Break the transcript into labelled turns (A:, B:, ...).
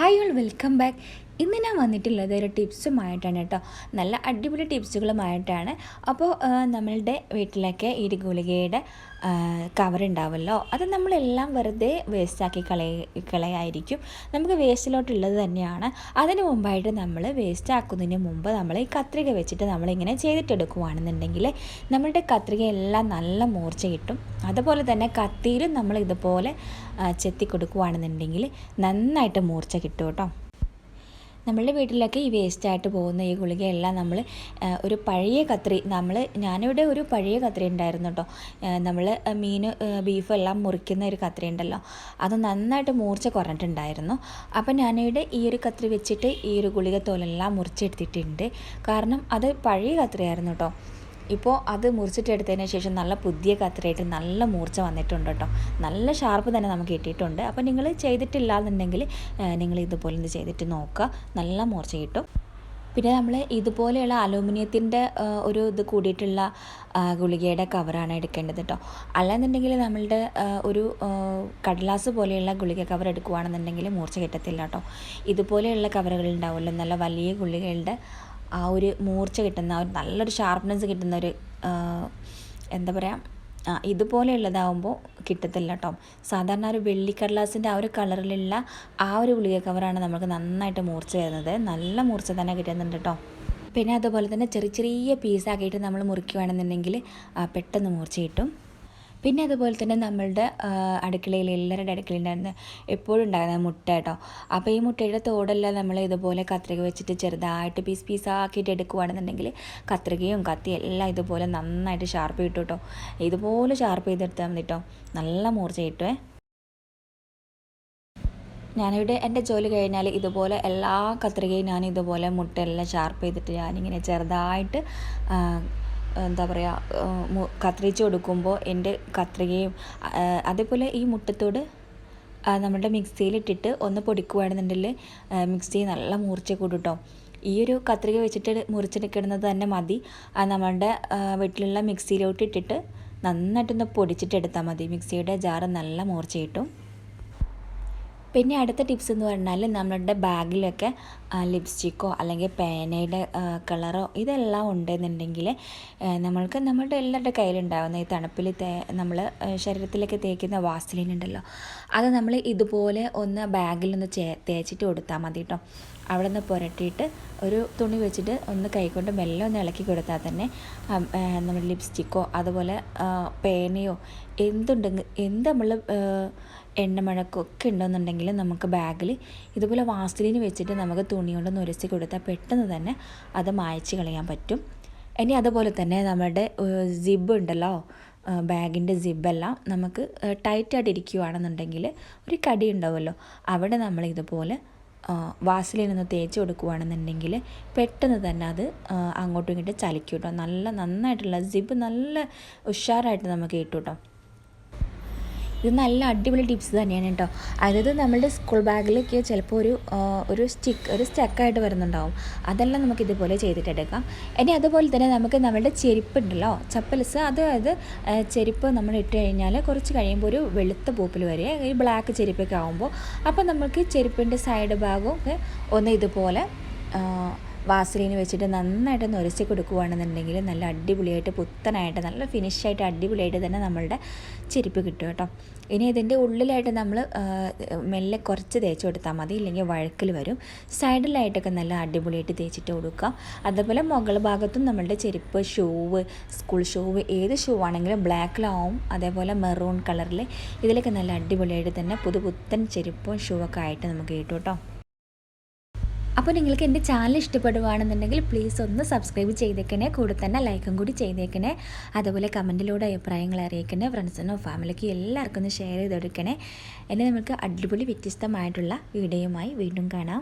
A: Hi all welcome back ഇന്ന് ഞാൻ വന്നിട്ടുള്ളത് ഒരു ടിപ്സുമായിട്ടാണ് കേട്ടോ. നല്ല അടിപൊളി ടിപ്സുകളുമായിട്ടാണ്. അപ്പോൾ നമ്മളുടെ വീട്ടിലൊക്കെ ഈ ഒരു ഗുളികയുടെ കവർ ഉണ്ടാവുമല്ലോ അത് നമ്മളെല്ലാം വെറുതെ വേസ്റ്റാക്കി കളയ കളയായിരിക്കും. നമുക്ക് വേസ്റ്റിലോട്ടുള്ളത് തന്നെയാണ്. അതിന് മുമ്പായിട്ട് നമ്മൾ വേസ്റ്റ് ആക്കുന്നതിന് മുമ്പ് നമ്മൾ ഈ കത്രിക വെച്ചിട്ട് നമ്മളിങ്ങനെ ചെയ്തിട്ടെടുക്കുകയാണെന്നുണ്ടെങ്കിൽ നമ്മളുടെ കത്രിക എല്ലാം നല്ല മൂർച്ച കിട്ടും. അതുപോലെ തന്നെ കത്തിയിലും നമ്മൾ ഇതുപോലെ ചെത്തി കൊടുക്കുകയാണെന്നുണ്ടെങ്കിൽ നന്നായിട്ട് മൂർച്ച കിട്ടും കേട്ടോ. നമ്മളുടെ വീട്ടിലൊക്കെ ഈ വേസ്റ്റായിട്ട് പോകുന്ന ഈ ഗുളികയെല്ലാം നമ്മൾ ഒരു പഴയ കത്രി നമ്മൾ ഞാനിവിടെ ഒരു പഴയ കത്രി ഉണ്ടായിരുന്നു കേട്ടോ. നമ്മൾ മീൻ ബീഫ് എല്ലാം മുറിക്കുന്ന ഒരു കത്രി ഉണ്ടല്ലോ. അത് നന്നായിട്ട് മൂർച്ച കുറഞ്ഞിട്ടുണ്ടായിരുന്നു. അപ്പം ഞാനിവിടെ ഈ ഒരു കത്രി വെച്ചിട്ട് ഈ ഒരു ഗുളിക തോലെല്ലാം മുറിച്ചെടുത്തിട്ടുണ്ട്. കാരണം അത് പഴയ കത്രിയായിരുന്നു കേട്ടോ. ഇപ്പോൾ അത് മുറിച്ചിട്ടെടുത്തതിന് ശേഷം നല്ല പുതിയ കത്രയായിട്ട് നല്ല മൂർച്ച വന്നിട്ടുണ്ട് കേട്ടോ. നല്ല ഷാർപ്പ് തന്നെ നമുക്ക് കിട്ടിയിട്ടുണ്ട്. അപ്പോൾ നിങ്ങൾ ചെയ്തിട്ടില്ല എന്നുണ്ടെങ്കിൽ നിങ്ങൾ ഇതുപോലെ ഒന്ന് ചെയ്തിട്ട് നോക്കുക. നല്ല മൂർച്ച കിട്ടും. പിന്നെ നമ്മൾ ഇതുപോലെയുള്ള അലൂമിനിയത്തിന്റെ ഒരു ഇത് കൂടിയിട്ടുള്ള ഗുളികയുടെ കവറാണ് എടുക്കേണ്ടത് കേട്ടോ. അല്ലാന്നുണ്ടെങ്കിൽ നമ്മളുടെ ഒരു കടലാസ് പോലെയുള്ള ഗുളിക കവർ എടുക്കുകയാണെന്നുണ്ടെങ്കിൽ മൂർച്ച കിട്ടത്തില്ല കേട്ടോ. ഇതുപോലെയുള്ള കവറുകൾ ഉണ്ടാവുമല്ലോ. നല്ല വലിയ ഗുളികകളുടെ ആ ഒരു മൂർച്ച കിട്ടുന്ന ഒരു നല്ലൊരു ഷാർപ്നെസ് കിട്ടുന്ന ഒരു എന്താ പറയുക ആ ഇതുപോലെയുള്ളതാവുമ്പോൾ കിട്ടത്തില്ല കേട്ടോ സാധാരണ ഒരു വെള്ളിക്കടലാസിന്റെ ആ ഒരു കളറിലുള്ള ആ ഒരു ഗുളിക കവറാണ് നമുക്ക് നന്നായിട്ട് മൂർച്ച വരുന്നത് നല്ല മൂർച്ച തന്നെ കിട്ടുന്നുണ്ട് കേട്ടോ പിന്നെ അതുപോലെ തന്നെ ചെറിയ ചെറിയ പീസാക്കിയിട്ട് നമ്മൾ മുറിക്കുകയാണെന്നുണ്ടെങ്കിൽ പെട്ടെന്ന് മൂർച്ച കിട്ടും. പിന്നെ അതുപോലെ തന്നെ നമ്മളുടെ അടുക്കളയിൽ എല്ലാവരുടെ അടുക്കളയിലുണ്ടായിരുന്ന എപ്പോഴും ഉണ്ടാകുന്ന മുട്ട കേട്ടോ. അപ്പോൾ ഈ മുട്ടയുടെ തോടെല്ലാം നമ്മൾ ഇതുപോലെ കത്രിക വെച്ചിട്ട് ചെറുതായിട്ട് പീസ് പീസ് ആക്കിയിട്ട് എടുക്കുകയാണെന്നുണ്ടെങ്കിൽ കത്രികയും കത്തി എല്ലാം ഇതുപോലെ നന്നായിട്ട് ഷാർപ്പ് ചെയ്തു കേട്ടോ. ഇതുപോലെ ഷാർപ്പ് ചെയ്തെടുത്താൽ മതി കേട്ടോ. നല്ല മൂർച്ച കിട്ടുമേ ഞാനിവിടെ എന്റെ ജോലി കഴിഞ്ഞാൽ ഇതുപോലെ എല്ലാ കത്രികയും ഞാൻ ഇതുപോലെ മുട്ടയെല്ലാം ഷാർപ്പ് ചെയ്തിട്ട് ഞാനിങ്ങനെ ചെറുതായിട്ട് എന്താ പറയുക കത്രിച്ച് കൊടുക്കുമ്പോൾ എന്റെ കത്രികയും അതേപോലെ ഈ മുട്ടത്തോട് നമ്മുടെ മിക്സിയിലിട്ടിട്ട് ഒന്ന് പൊടിക്കുകയാണെന്നുണ്ടെങ്കിൽ മിക്സി നല്ല മൂർച്ച കൂടും കേട്ടോ ഈ ഒരു കത്രിക വെച്ചിട്ട് മുറിച്ചെടുക്കുന്നത് തന്നെ മതി. നമ്മളുടെ വീട്ടിലുള്ള മിക്സിയിലോട്ട് ഇട്ടിട്ട് നന്നായിട്ടൊന്ന് പൊടിച്ചിട്ടെടുത്താൽ മതി. മിക്സിയുടെ ജാറ് നല്ല മൂർച്ച കിട്ടും പിന്നെ അടുത്ത ടിപ്സ് എന്ന് പറഞ്ഞാൽ നമ്മളുടെ ബാഗിലൊക്കെ ലിപ്സ്റ്റിക്കോ അല്ലെങ്കിൽ പേനയുടെ കളറോ ഇതെല്ലാം ഉണ്ടെന്നുണ്ടെങ്കിൽ നമ്മൾക്ക് നമ്മളുടെ എല്ലാവരുടെ കയ്യിലുണ്ടാകുന്ന ഈ തണുപ്പിൽ തേ നമ്മൾ ശരീരത്തിലേക്ക് തേക്കുന്ന വാസലിൻ ഉണ്ടല്ലോ അത് നമ്മൾ ഇതുപോലെ ഒന്ന് ബാഗിലൊന്ന് ചേ തേച്ചിട്ട് കൊടുത്താൽ മതി കേട്ടോ അവിടെ നിന്ന് പുരട്ടിയിട്ട് ഒരു തുണി വെച്ചിട്ട് ഒന്ന് കൈകൊണ്ട് മെല്ലെ ഒന്ന് ഇളക്കി കൊടുത്താൽ തന്നെ നമ്മൾ ലിപ്സ്റ്റിക്കോ അതുപോലെ പേനയോ എന്തുണ്ടെങ്കിൽ എന്ത് നമ്മൾ എണ്ണമഴക്കൊക്കെ ഉണ്ടെന്നുണ്ടെങ്കിൽ നമുക്ക് ബാഗിൽ ഇതുപോലെ വാസ്ലിന് വെച്ചിട്ട് നമുക്ക് തുണി കൊണ്ട് നുരസി കൊടുത്താൽ പെട്ടെന്ന് തന്നെ അത് മായച്ച് കളയാൻ പറ്റും. ഇനി അതുപോലെ തന്നെ നമ്മുടെ സിബ് ഉണ്ടല്ലോ ബാഗിന്റെ സിബെല്ലാം നമുക്ക് ടൈറ്റായിട്ട് ഇരിക്കുകയാണെന്നുണ്ടെങ്കിൽ ഒരു കടി ഉണ്ടാവുമല്ലോ. അവിടെ നമ്മൾ ഇതുപോലെ വാസലിനൊന്ന് തേച്ച് കൊടുക്കുകയാണെന്നുണ്ടെങ്കിൽ പെട്ടെന്ന് തന്നെ അത് അങ്ങോട്ടും ഇങ്ങോട്ടും ചലിക്കും കേട്ടോ നല്ല നന്നായിട്ടുള്ള സിബ് നല്ല ഉഷാറായിട്ട് നമുക്ക് കിട്ടും കേട്ടോ ഇത് നല്ല അടിപൊളി ടിപ്സ് തന്നെയാണ് കേട്ടോ. അതായത് നമ്മളുടെ സ്കൂൾ ബാഗിലേക്ക് ചിലപ്പോൾ ഒരു ഒരു സ്റ്റിക്ക് ഒരു സ്റ്റക്കായിട്ട് വരുന്നുണ്ടാവും. അതെല്ലാം നമുക്ക് ഇതുപോലെ ചെയ്തിട്ടെടുക്കാം. ഇനി അതുപോലെ തന്നെ നമുക്ക് നമ്മളുടെ ചെരുപ്പ് ഉണ്ടല്ലോ ചപ്പൽസ് അതായത് ചെരുപ്പ് നമ്മൾ ഇട്ട് കഴിഞ്ഞാൽ കുറച്ച് കഴിയുമ്പോൾ ഒരു വെളുത്ത പൂപ്പിൽ വരിക ഈ ബ്ലാക്ക് ചെരുപ്പൊക്കെ ആകുമ്പോൾ അപ്പോൾ നമുക്ക് ചെരുപ്പിന്റെ സൈഡ് ഭാഗവും ഒന്ന് ഇതുപോലെ വാസലിന് വെച്ചിട്ട് നന്നായിട്ട് നുരച്ച് കൊടുക്കുകയാണെന്നുണ്ടെങ്കിൽ നല്ല അടിപൊളിയായിട്ട് പുത്തനായിട്ട് നല്ല ഫിനിഷായിട്ട് അടിപൊളിയായിട്ട് തന്നെ നമ്മളുടെ ചെരുപ്പ് കിട്ടും കേട്ടോ. ഇനി ഇതിന്റെ ഉള്ളിലായിട്ട് നമ്മൾ മെല്ലെ കുറച്ച് തേച്ച് കൊടുത്താൽ മതി ഇല്ലെങ്കിൽ വഴക്കിൽ വരും. സൈഡിലായിട്ടൊക്കെ നല്ല അടിപൊളിയായിട്ട് തേച്ചിട്ട് കൊടുക്കാം അതുപോലെ മുകൾ ഭാഗത്തും നമ്മളുടെ ചെരുപ്പ് ഷൂവ് സ്കൂൾ ഷൂവ് ഏത് ഷൂ ആണെങ്കിലും ബ്ലാക്കിലാവും. അതേപോലെ മെറൂൺ കളറിൽ ഇതിലൊക്കെ നല്ല അടിപൊളിയായിട്ട് തന്നെ പുതുപുത്തൻ ചെരുപ്പും ഷൂവൊക്കെ ആയിട്ട് നമുക്ക് കിട്ടും കേട്ടോ. അപ്പോൾ നിങ്ങൾക്ക് എന്റെ ചാനൽ ഇഷ്ടപ്പെടുകയാണെന്നുണ്ടെങ്കിൽ പ്ലീസ് ഒന്ന് സബ്സ്ക്രൈബ് ചെയ്തേക്കണേ. കൂടെ തന്നെ ലൈക്കും കൂടി ചെയ്തേക്കണേ. അതുപോലെ കമന്റിലൂടെ അഭിപ്രായങ്ങൾ അറിയിക്കണേ. ഫ്രണ്ട്സിനോ ഫാമിലിക്കോ എല്ലാവർക്കും ഒന്ന് ഷെയർ ചെയ്തെടുക്കണേ എന്നെ നമുക്ക് അടിപൊളി വ്യത്യസ്തമായിട്ടുള്ള വീഡിയോയുമായി വീണ്ടും കാണാം.